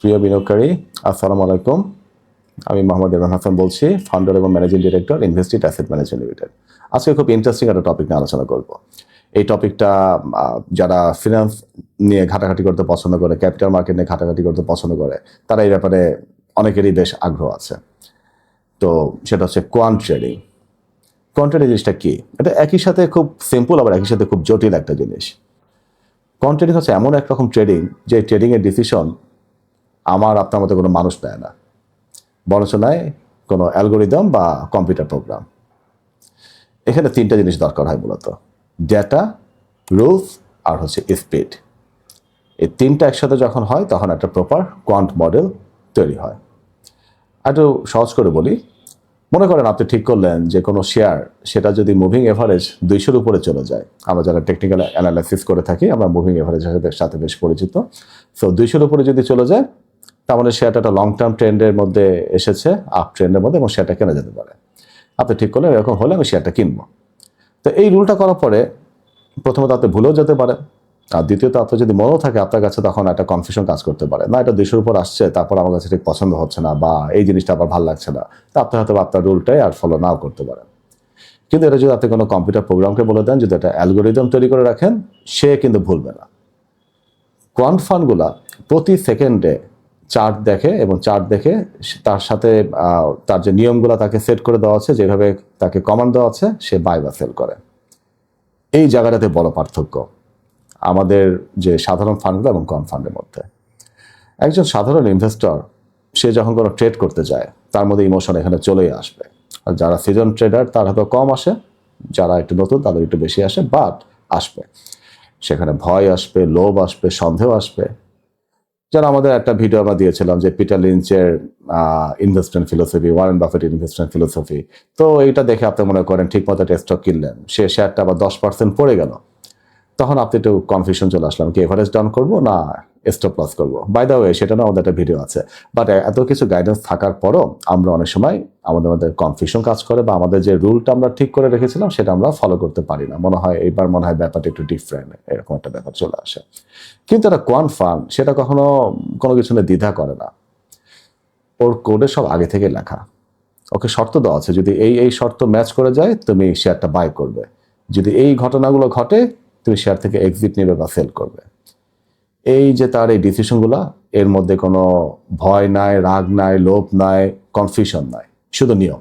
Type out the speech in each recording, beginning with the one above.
প্রিয় বিনিয়োগকারী, আসসালামু আলাইকুম। আমি মোহাম্মদ ইরফান হাসান বলছি ফাউন্ডার এবং managing director invested asset management limited আজকে খুব ইন্টারেস্টিং একটা টপিক নিয়ে আলোচনা করব। এই টপিকটা যারা ফিনান্স নিয়ে ঘাটাঘাটি করতে পছন্দ করে ক্যাপিটাল মার্কেট নিয়ে ঘাটাঘাটি করতে পছন্দ করে, তারা এই ব্যাপারে অনেকেরই বেশ আগ্রহ আছে। তো সেটা হচ্ছে কোয়ান্ট ট্রেডিং কোয়ান্ট ট্রেডিং জিনিসটা কী? এটা একই সাথে খুব সিম্পল আবার একই সাথে খুব জটিল একটা জিনিস। কোয়ান্ট ট্রেডিং হচ্ছে এমন এক রকম ট্রেডিং যে ট্রেডিংয়ের ডিসিশন আমার আপনার মতো কোনো মানুষ নেয় না। বরঞ্চ নেয় কোনো অ্যালগোরিদম বা কম্পিউটার প্রোগ্রাম। এখানে তিনটা জিনিস দরকার হয় মূলত। ডেটা, রুলস আর হচ্ছে স্পিড। এই তিনটা একসাথে যখন হয়, তখন একটা প্রপার কোয়ান্ট মডেল তৈরি হয়। একটু সহজ করে বলি। মনে করেন আপনি ঠিক করলেন যে কোনো শেয়ার, সেটা যদি মুভিং এভারেজ দুইশোর উপরে চলে যায়। আমরা যারা টেকনিক্যাল অ্যানালাইসিস করে থাকি, আমরা মুভিং এভারেজের সাথে সাথে বেশ পরিচিত। সো দুইশোর উপরে যদি চলে যায় তার মানে শেয়ারটা একটা লং টার্ম ট্রেন্ডের মধ্যে এসেছে আপ ট্রেন্ডের মধ্যে এবং শেয়ারটা কেনা যেতে পারে। আপনি ঠিক করলেন, এরকম হলে আমি শেয়ারটা কিনবো। তো এই রুলটা করার পরে প্রথমত আপনি ভুলেও যেতে পারে আর দ্বিতীয়ত আপনার যদি মনেও থাকে আপনার কাছে তখন একটা কনফিউশন কাজ করতে পারে। না, এটা দুইশোর উপর আসছে, তারপর আমার কাছে ঠিক পছন্দ হচ্ছে না, বা এই জিনিসটা আবার ভালো লাগছে না, তা আপনি হয়তো আপনার রুলটাই আর ফলো নাও করতে পারেন। কিন্তু এটা যদি আপনি কোনো কম্পিউটার প্রোগ্রামকে বলে দেন, যদি একটা অ্যালগোরিদম তৈরি করে রাখেন, সে কিন্তু ভুলবে না। কোয়ান্ট ফান্ডগুলা প্রতি সেকেন্ডে চার্ট দেখে এবং চার্ট দেখে তার সাথে তার যে নিয়মগুলো তাকে সেট করে দেওয়া আছে, যেভাবে তাকে কমান্ড দেওয়া আছে, সে বাই বা সেল করে। এই জায়গাটাতে বড় পার্থক্য আমাদের যে সাধারণ ফান্ডগুলো এবং কম ফান্ডের মধ্যে। একজন সাধারণ ইনভেস্টর সে যখন কোনো ট্রেড করতে যায়, তার মধ্যে ইমোশন এখানে চলেই আসবে। আর যারা সিজন ট্রেডার তার হয়তো কম আসে, যারা একটু নতুন, তাদের একটু বেশি আসে বাট আসবে। সেখানে ভয় আসবে, লোভ আসবে, সন্দেহ আসবে। যারা আমাদের একটা ভিডিও আমরা দিয়েছিলাম যে Peter লিঞ্চের investment philosophy Warren Buffett investment philosophy তো এটা দেখে আপনি মনে করেন ঠিক মতো একটা স্টক কিনলেন। সে শেয়ারটা আবার দশ পার্সেন্ট পড়ে গেল। তখন আপনি একটু কনফিউশন চলে আসলাম কি এভারেজ ডাউন করব না স্টপ লস করব? বাই দা ওয়ে সেটা না আমাদের একটা ভিডিও আছে। বাট এত কিছু গাইডেন্স থাকার পরও আমরা অনেক সময় আমাদের মধ্যে কনফিউশন কাজ করে বা আমাদের যে রুলটা আমরা ঠিক করে রেখেছিলাম সেটা আমরা ফলো করতে পারি না। মনে হয় এবার মনে হয় ব্যাপারটা একটু ডিফারেন্ট এরকম একটা ব্যাপার চলে আসে। কিন্তু একটা কোয়ান ফান্ড সেটা কখনো কোনো কিছু নিয়ে দ্বিধা করে না। ওর কোডে সব আগে থেকে লেখা। ওকে শর্ত দেওয়া আছে, যদি এই এই শর্ত ম্যাচ করে যায়, তুমি শেয়ারটা বাই করবে। যদি এই ঘটনাগুলো ঘটে, তুমি শেয়ার থেকে এক্সিট নেবে বা সেল করবে। এই যে তার এই ডিসিশনগুলো এর মধ্যে কোনো ভয় নাই, রাগ নাই, লোভ নাই কনফিউশন নাই। শুধু নিয়ম।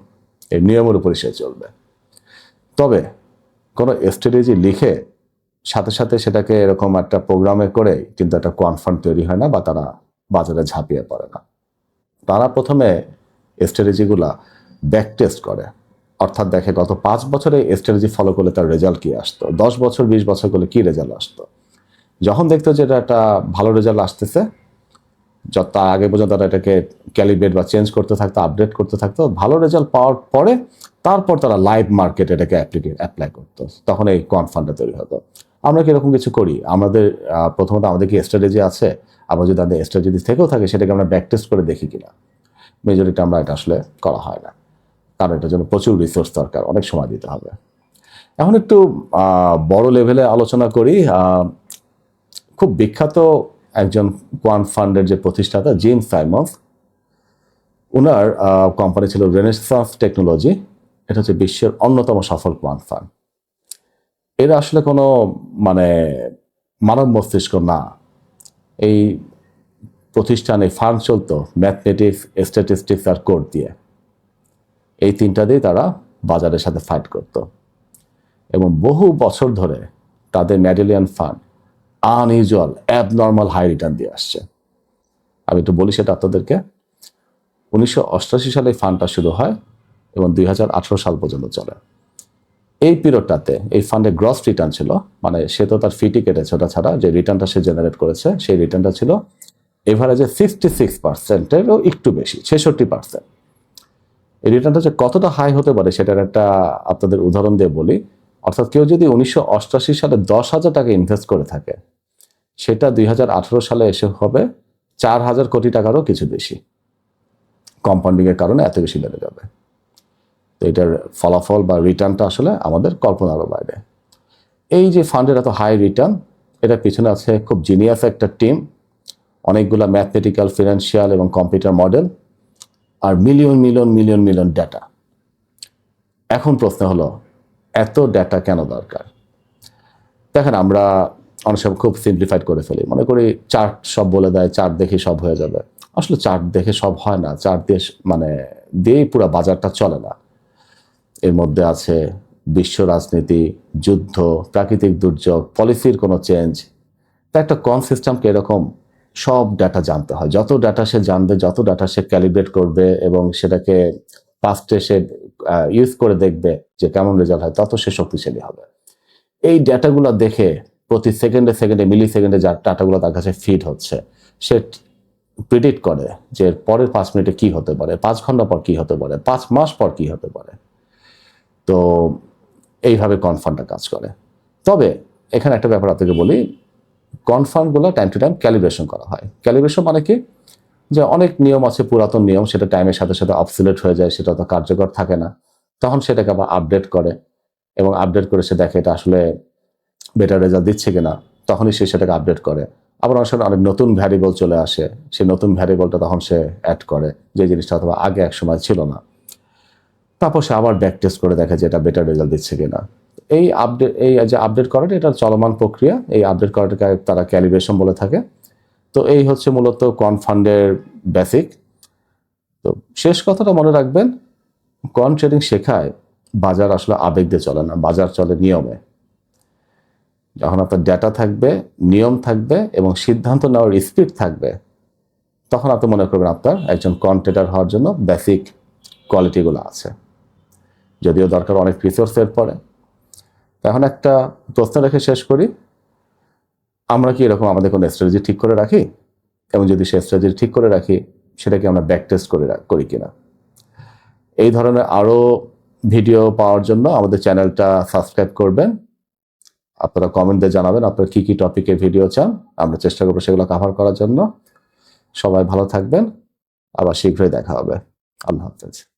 এই নিয়মের উপরে সে চলবে। তবে কোনো স্ট্র্যাটেজি লিখে সাথে সাথে সেটাকে এরকম একটা প্রোগ্রামে করে কিন্তু একটা কনফার্ম তৈরি হয় না বা তারা বাজারে ঝাঁপিয়ে পড়ে না। তারা প্রথমে স্ট্র্যাটেজিগুলা ব্যাক টেস্ট করে। অর্থাৎ দেখে গত পাঁচ বছরে স্ট্র্যাটেজি ফলো করলে তার রেজাল্ট কি আসতো? দশ বছর, বিশ বছর করলে কী রেজাল্ট আসতো? যখন দেখতো যে এটা একটা ভালো রেজাল্ট আসতেছে যত তার আগে পর্যন্ত তারা এটাকে ক্যালিব্রেট বা চেঞ্জ করতে থাকতো আপডেট করতে থাকতো, ভালো রেজাল্ট পাওয়ার পরে তারপর তারা লাইভ মার্কেট এটাকে অ্যাপ্লাই করতো। তখন এই কনফান্ডটা তৈরি হতো। আমরা কি এরকম কিছু করি? আমাদের প্রথমত আমাদের কি স্ট্র্যাটেজি আছে? আবার যদি আমাদের স্ট্র্যাটেজি থেকেও থাকে, সেটাকে আমরা ব্যাক টেস্ট করে দেখি কিনা? মেজরিটি আমরা এটা আসলে করা হয় না। কারণ এটার জন্য প্রচুর রিসোর্স দরকার, অনেক সময় দিতে হবে। এখন একটু বড় লেভেলে আলোচনা করি। খুব বিখ্যাত একজন কোয়ান ফান্ডের যে প্রতিষ্ঠাতা, জিম সাইমন্স ওনার কোম্পানি ছিল রেনেসান্স টেকনোলজি এটা হচ্ছে বিশ্বের অন্যতম সফল কোয়ান ফান্ড। এরা আসলে কোনো মানে মানব মস্তিষ্ক না। এই প্রতিষ্ঠানে ফান্ড চলতো ম্যাথমেটিক্স, স্ট্যাটিস্টিক্স আর কোড দিয়ে। এই তিনটা দিয়ে তারা বাজারের সাথে ফাইট করত। এবং বহু বছর ধরে তাদের medallion fund unusual abnormal high return দিয়ে আসছে। আমি একটু বলি সেটা আপনাদেরকে। উনিশশো সালে ফান্ডটা শুরু হয় এবং দুই হাজার আঠেরো সাল পর্যন্ত চলে। এই পিরিয়ডটাতে এই ফান্ডে গ্রস রিটার্ন ছিল মানে সে তো তার ফিটি কেটেছে, ওটা ছাড়া যে রিটার্নটা সে জেনারেট করেছে, সেই রিটার্নটা ছিল এভারেজে ফিফটি সিক্স পার্সেন্টেরও একটু বেশি, ছেষট্টি পার্সেন্ট এই রিটার্নটা যে কতটা হাই হতে পারে সেটার একটা আপনাদের উদাহরণ দিয়ে বলি। অর্থাৎ কেউ যদি উনিশশো সালে দশ হাজার টাকা ইনভেস্ট করে থাকে সেটা দুই হাজার আঠারো সালে এসে হবে চার হাজার কোটি টাকারও কিছু বেশি। কম্পাউন্ডিং এর কারণে এত বেশি বেড়ে যাবে। তো এটার ফলাফল বা রিটার্নটা আসলে আমাদের কল্পনারও বাইরে। এই যে ফান্ডের এত হাই রিটার্ন এটার পিছনে আছে খুব জিনিয়াস একটা টিম অনেকগুলা ম্যাথমেটিক্যাল ফিনান্সিয়াল এবং কম্পিউটার মডেল আর million million million million data এখন প্রশ্ন হলো, এত ডেটা কেন দরকার? দেখেন, আমরা অনেক সময় খুব সিম্পলিফাইড করে ফেলি। মনে করি চার্ট সব বলে দেয় চার্ট দেখে সব হয়ে যাবে। আসলে চার্ট দেখে সব হয় না। চার্ট দিয়ে মানে দিয়েই পুরো বাজারটা চলে না। এর মধ্যে আছে বিশ্ব রাজনীতি, যুদ্ধ, প্রাকৃতিক দুর্যোগ পলিসির কোনো চেঞ্জ তা একটা কন সিস্টেমকে এরকম সব ডাটা জানতে হয়। যত ডাটা সে জানবে, যত ডাটা সে ক্যালিব্রেট করবে এবং সেটাকে পাস্টে সে ইউজ করে দেখবে যে কেমন রেজাল্ট হয়, তত সে শক্তিশালী হবে। এই ডেটাগুলো দেখে প্রতি সেকেন্ডে সেকেন্ডে মিলি সেকেন্ডে যার ডাটাগুলো তার কাছে ফিড হচ্ছে, সে প্রিডিক্ট করে যে পরের পাঁচ মিনিটে কি হতে পারে, পাঁচ ঘণ্টা পর কি হতে পারে, পাঁচ মাস পর কি হতে পারে। তো এইভাবে কনফার্মটা কাজ করে। তবে এখানে একটা ব্যাপার আপনাকে বলি কনফার্মগুলো টাইম টু টাইম ক্যালিব্রেশন করা হয়। ক্যালিব্রেশন মানে কি? যে অনেক নিয়ম আছে, পুরাতন নিয়ম, সেটা টাইমের সাথে সাথে অবসিলেট হয়ে যায়, সেটা তো কার্যকর থাকে না। তখন সেটাকে আবার আপডেট করে, এবং আপডেট করে সে দেখে এটা আসলে বেটার রেজাল্ট দিচ্ছে কিনা, তখনই সে সেটাকে আপডেট করে। আবার অনেক সময় অনেক নতুন ভ্যারিয়েবল চলে আসে, সেই নতুন ভ্যারিয়েবলটা তখন সে অ্যাড করে, যে জিনিসটা অথবা আগে এক সময় ছিল না। তারপর সে আবার ব্যাক টেস্ট করে দেখে যে এটা বেটার রেজাল্ট দিচ্ছে কিনা। এই আপডেট এই যে আপডেট করাটা, এটা চলমান প্রক্রিয়া, এই আপডেট করাটাকে তারা ক্যালিব্রেশন বলে থাকে। তো এই হচ্ছে মূলত কনফান্ডের বেসিক তো শেষ কথাটা মনে রাখবেন কন ট্রেডিং শেখায় বাজার আসলে আবেগ দিয়ে চলে না, বাজার চলে নিয়মে। যখন আপনার ডেটা থাকবে, নিয়ম থাকবে এবং সিদ্ধান্ত নেওয়ার স্পিড থাকবে, তখন আপনি মনে করবেন আপনার একজন কন্টেটার হওয়ার জন্য বেসিক কোয়ালিটিগুলো আছে। যদিও দরকার অনেক রিসোর্সের পরে। এখন একটা প্রশ্ন রেখে শেষ করি। আমরা কি এরকম আমাদের কোনো স্ট্র্যাটেজি ঠিক করে রাখি? এবং যদি সে স্ট্র্যাটেজি ঠিক করে রাখি সেটাকে আমরা ব্যাক টেস্ট করে করি কিনা? এই ধরনের আরও ভিডিও পাওয়ার জন্য আমাদের চ্যানেলটা সাবস্ক্রাইব করবেন। আপনারা কমেন্ট জানাবেন আপনারা কী কী টপিকে ভিডিও চান, আমরা চেষ্টা করব সেগুলো কভার করার জন্য। সবাই ভালো থাকবেন, আবার শীঘ্রই দেখা হবে। আল্লাহ হাফেজ।